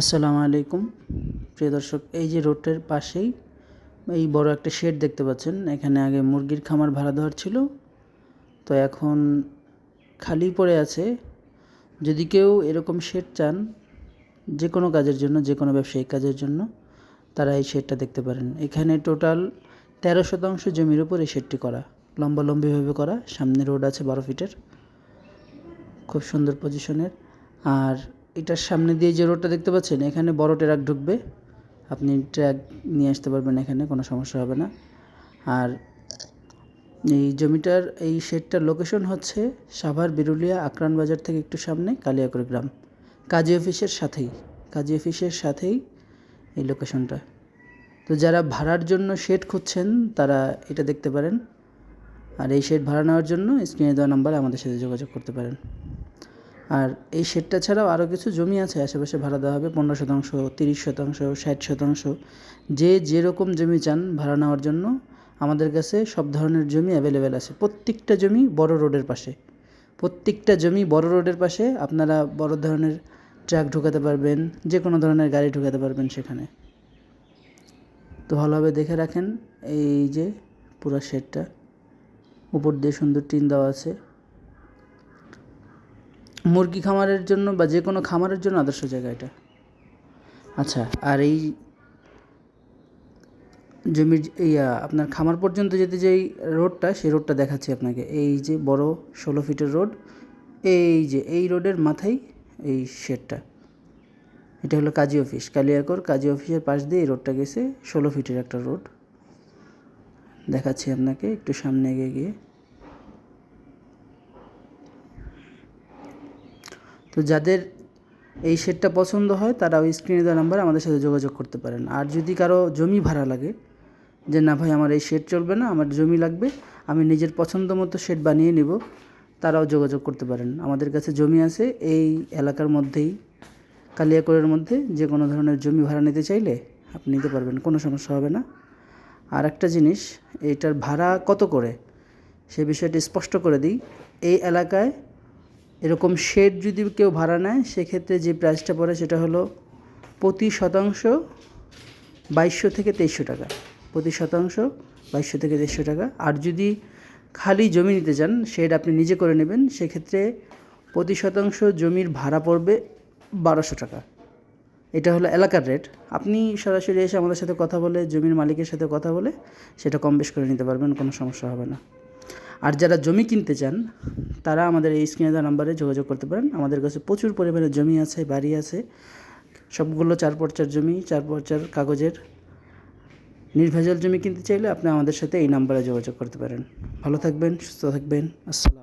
আসসালামু আলাইকুম। প্রিয় দর্শক, এই যে রোডের পাশেই এই বড় একটা শেড দেখতে পাচ্ছেন। এখানে আগে মুরগির খামার ভাড়া দেওয়ার ছিল। তো এখন খালি পড়ে আছে। যদি কেউ এরকম শেড চান, যে কোনো কাজের জন্য, যে কোনো ব্যবসায়িক কাজের জন্য, তারা এই শেডটা দেখতে পারেন। এখানে টোটাল তেরো শতাংশ জমির উপর এই শেডটি করা। লম্বালম্বিভাবে করা। সামনে রোড আছে বারো ফিটের খুব সুন্দর পজিশনের আর এটার সামনে দিয়ে যে রোডটা দেখতে পাচ্ছেন, এখানে বড় ট্রাক ঢুকবে। আপনি ট্রাক নিয়ে আসতে পারবেন এখানে, কোনো সমস্যা হবে না। আর এই জমিটার, এই শেডটার লোকেশন হচ্ছে সাভার, বিরুলিয়া, আকরান বাজার থেকে একটু সামনে কালিয়াকড় গ্রাম। কাজী অফিসের সাথেই, কাজী অফিসের সাথেই এই লোকেশনটা তো যারা ভাড়ার জন্য শেড খুঁজছেন, তারা এটা দেখতে পারেন। আর এই শেড ভাড়া নেওয়ার জন্য স্ক্রিনে দেওয়া নাম্বারে আমাদের সাথে যোগাযোগ করতে পারেন। আর এই শেডটা ছাড়াও আরও কিছু জমি আছে, আশেপাশে ভাড়া দেওয়া হবে পনেরো শতাংশ, তিরিশ শতাংশ, ষাট শতাংশ। যে যেরকম জমি চান ভাড়া নেওয়ার জন্য, আমাদের কাছে সব ধরনের জমি অ্যাভেলেবেল আছে। প্রত্যেকটা জমি বড় রোডের পাশে। প্রত্যেকটা জমি বড় রোডের পাশে আপনারা বড় ধরনের ট্রাক ঢুকাতে পারবেন যে কোনো ধরনের গাড়ি ঢুকাতে পারবেন সেখানে। তো ভালোভাবে দেখে রাখেন এই যে পুরো শেডটা। উপর দিয়ে সুন্দর টিন দেওয়া আছে। মুরগি খামারের জন্য বা যে কোনো খামারের জন্য আদর্শ জায়গা এটা। আচ্ছা আর এই জমির এই আপনার খামার পর্যন্ত যেতে যেই রোডটা, সেই রোডটা দেখাচ্ছি আপনাকে। এই যে বড় ষোলো ফিটের রোড, এই যে, এই রোডের মাথায় এই শেডটা। এটা হলো কাজী অফিস, কালিয়াকর কাজী অফিসের পাশ দিয়ে এই রোডটা গেছে ষোলো ফিটের একটা রোড। দেখাচ্ছি আপনাকে, একটু সামনে এগিয়ে গিয়ে। তো যাদের এই শেডটা পছন্দ হয়, তারা ওই স্ক্রিনে দেওয়া নাম্বারে আমাদের সাথে যোগাযোগ করতে পারেন। আর যদি কারও জমি ভাড়া লাগে, যে না ভাই আমার এই শেড চলবে না, আমার জমি লাগবে, আমি নিজের পছন্দ মতো শেড বানিয়ে নেব, তারাও যোগাযোগ করতে পারেন। আমাদের কাছে জমি আছে, এই এলাকার মধ্যেই, কালিয়াকোরের মধ্যে, যে কোনো ধরনের জমি ভাড়া নিতে চাইলে আপনি নিতে পারবেন, কোনো সমস্যা হবে না। আর একটা জিনিস, এটার ভাড়া কত করে? সে বিষয়টি স্পষ্ট করে দিই। এই এলাকায় এরকম শেড যদি কেউ ভাড়া নেয়, সেক্ষেত্রে যে প্রাইসটা পড়ে সেটা হলো প্রতি শতাংশ বাইশশো থেকে তেইশশো টাকা। প্রতি শতাংশ বাইশশো থেকে তেইশশো টাকা। আর যদি খালি জমি নিতে চান, শেড আপনি নিজে করে নেবেন, সেক্ষেত্রে প্রতি শতাংশ জমির ভাড়া পড়বে বারোশো টাকা। এটা হলো এলাকার রেট আপনি সরাসরি এসে আমাদের সাথে কথা বলে, জমির মালিকের সাথে কথা বলে, সেটা কম বেশ করে নিতে পারবেন, কোনো সমস্যা হবে না। আর যারা জমি কিনতে চান, তারা আমাদের এই স্ক্রিনে দেওয়া নাম্বারে যোগাযোগ করতে পারেন। আমাদের কাছে প্রচুর পরিমাণে জমি আছে, বাড়ি আছে। সবগুলো চার পর্চার জমি, চার পর্চার কাগজের নির্ভেজাল জমি কিনতে চাইলে আপনি আমাদের সাথে এই নাম্বারে যোগাযোগ করতে পারেন। ভালো থাকবেন, সুস্থ থাকবেন। আসসালাম